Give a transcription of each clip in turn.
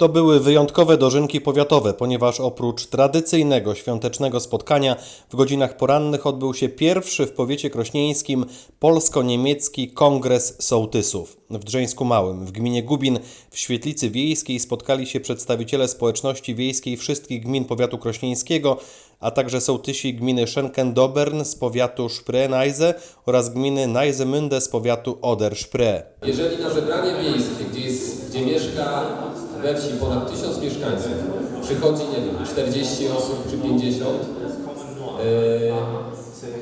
To były wyjątkowe dożynki powiatowe, ponieważ oprócz tradycyjnego świątecznego spotkania w godzinach porannych odbył się pierwszy w powiecie krośnieńskim polsko-niemiecki kongres sołtysów. W Drzeńsku Małym, w gminie Gubin, w Świetlicy Wiejskiej spotkali się przedstawiciele społeczności wiejskiej wszystkich gmin powiatu krośnieńskiego, a także sołtysi gminy Schenkendobern z powiatu Spree-Neise oraz gminy Neise-Münde z powiatu Oder-Spree. Jeżeli na zebranie miejskie, gdzie, jest, gdzie mieszka we wsi ponad 1000 mieszkańców, przychodzi, nie wiem, 40 osób czy 50,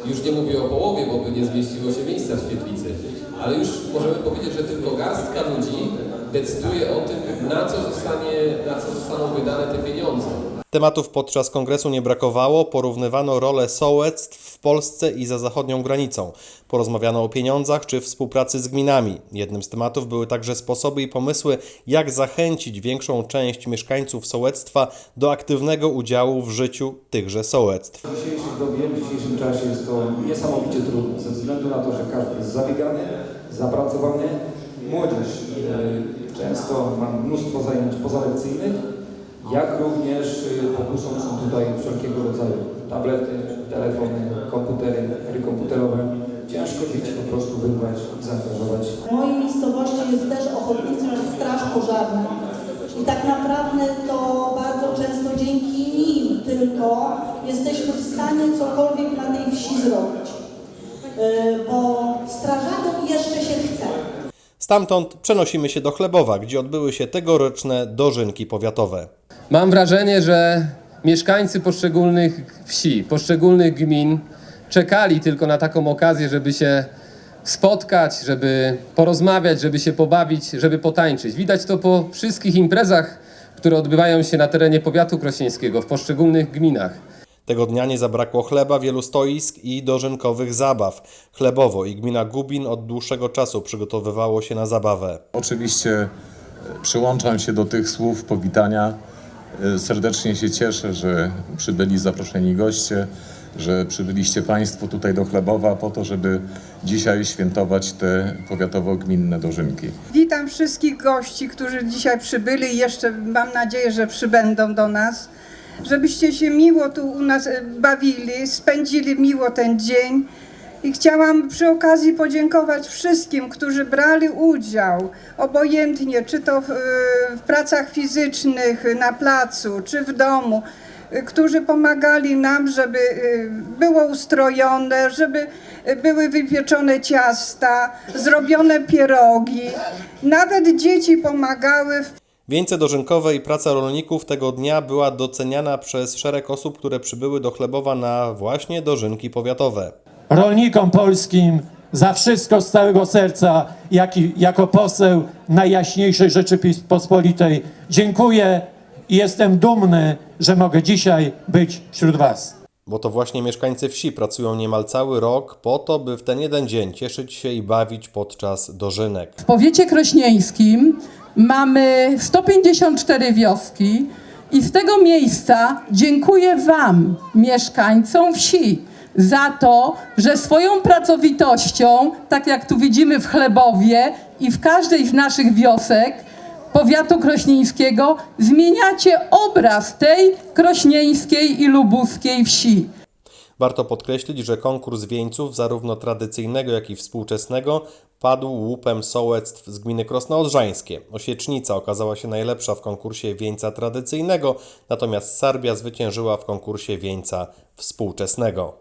e, już nie mówię o połowie, bo by nie zmieściło się miejsca w świetlicy, ale już możemy powiedzieć, że tylko garstka ludzi decyduje o tym, na co, zostanie, na co zostaną wydane te pieniądze. Tematów podczas kongresu nie brakowało, porównywano rolę sołectw w Polsce i za zachodnią granicą. Porozmawiano o pieniądzach czy współpracy z gminami. Jednym z tematów były także sposoby i pomysły, jak zachęcić większą część mieszkańców sołectwa do aktywnego udziału w życiu tychże sołectw. W dzisiejszym dobie, w dzisiejszym czasie jest to niesamowicie trudne, ze względu na to, że każdy jest zabiegany, zapracowany. Młodzież e, często ma mnóstwo zajęć pozalekcyjnych, jak również e, pokusą są tutaj wszelkiego rodzaju tablety, telefony, komputery, gry komputerowe. Ciężko dzieci po prostu wyrwać i zaangażować W mojej miejscowości jest też ochotnicza straż pożarna. I tak naprawdę to bardzo często dzięki nim tylko jesteśmy w stanie cokolwiek na tej wsi zrobić. Yy, Bo strażakom jeszcze się chce. Stamtąd przenosimy się do Chlebowa, gdzie odbyły się tegoroczne dożynki powiatowe. Mam wrażenie, że mieszkańcy poszczególnych wsi, poszczególnych gmin czekali tylko na taką okazję, żeby się spotkać, żeby porozmawiać, żeby się pobawić, żeby potańczyć. Widać to po wszystkich imprezach, które odbywają się na terenie powiatu krośnieńskiego, w poszczególnych gminach. Tego dnia nie zabrakło chleba, wielu stoisk i dożynkowych zabaw. Chlebowo i gmina Gubin od dłuższego czasu przygotowywało się na zabawę. Oczywiście e, przyłączam się do tych słów powitania. E, Serdecznie się cieszę, że przybyli zaproszeni goście, że przybyliście Państwo tutaj do Chlebowa po to, żeby dzisiaj świętować te powiatowo-gminne dożynki. Witam wszystkich gości, którzy dzisiaj przybyli i jeszcze mam nadzieję, że przybędą do nas. Żebyście się miło tu u nas e, bawili, spędzili miło ten dzień. I chciałam przy okazji podziękować wszystkim, którzy brali udział, obojętnie, czy to w, e, w pracach fizycznych na placu, czy w domu, e, którzy pomagali nam, żeby było ustrojone, żeby były wypieczone ciasta, zrobione pierogi. Nawet dzieci pomagały w Wieńce dożynkowe i praca rolników tego dnia była doceniana przez szereg osób, które przybyły do Chlebowa na właśnie dożynki powiatowe. rolnikom polskim za wszystko z całego serca, jak i, jako poseł Najjaśniejszej Rzeczypospolitej. Dziękuję i jestem dumny, że mogę dzisiaj być wśród Was. Bo to właśnie mieszkańcy wsi pracują niemal cały rok po to, by w ten jeden dzień cieszyć się i bawić podczas dożynek. W powiecie krośnieńskim mamy 154 wioski i z tego miejsca dziękuję Wam, mieszkańcom wsi, za to, że swoją pracowitością, tak jak tu widzimy w Chlebowie i w każdej z naszych wiosek powiatu krośnieńskiego, zmieniacie obraz tej krośnieńskiej i lubuskiej wsi. Warto podkreślić, że konkurs wieńców, zarówno tradycyjnego, jak i współczesnego, padł łupem sołectw z gminy Krosno Odrzańskie. Osiecznica okazała się najlepsza w konkursie wieńca tradycyjnego, natomiast Sarbia zwyciężyła w konkursie wieńca współczesnego.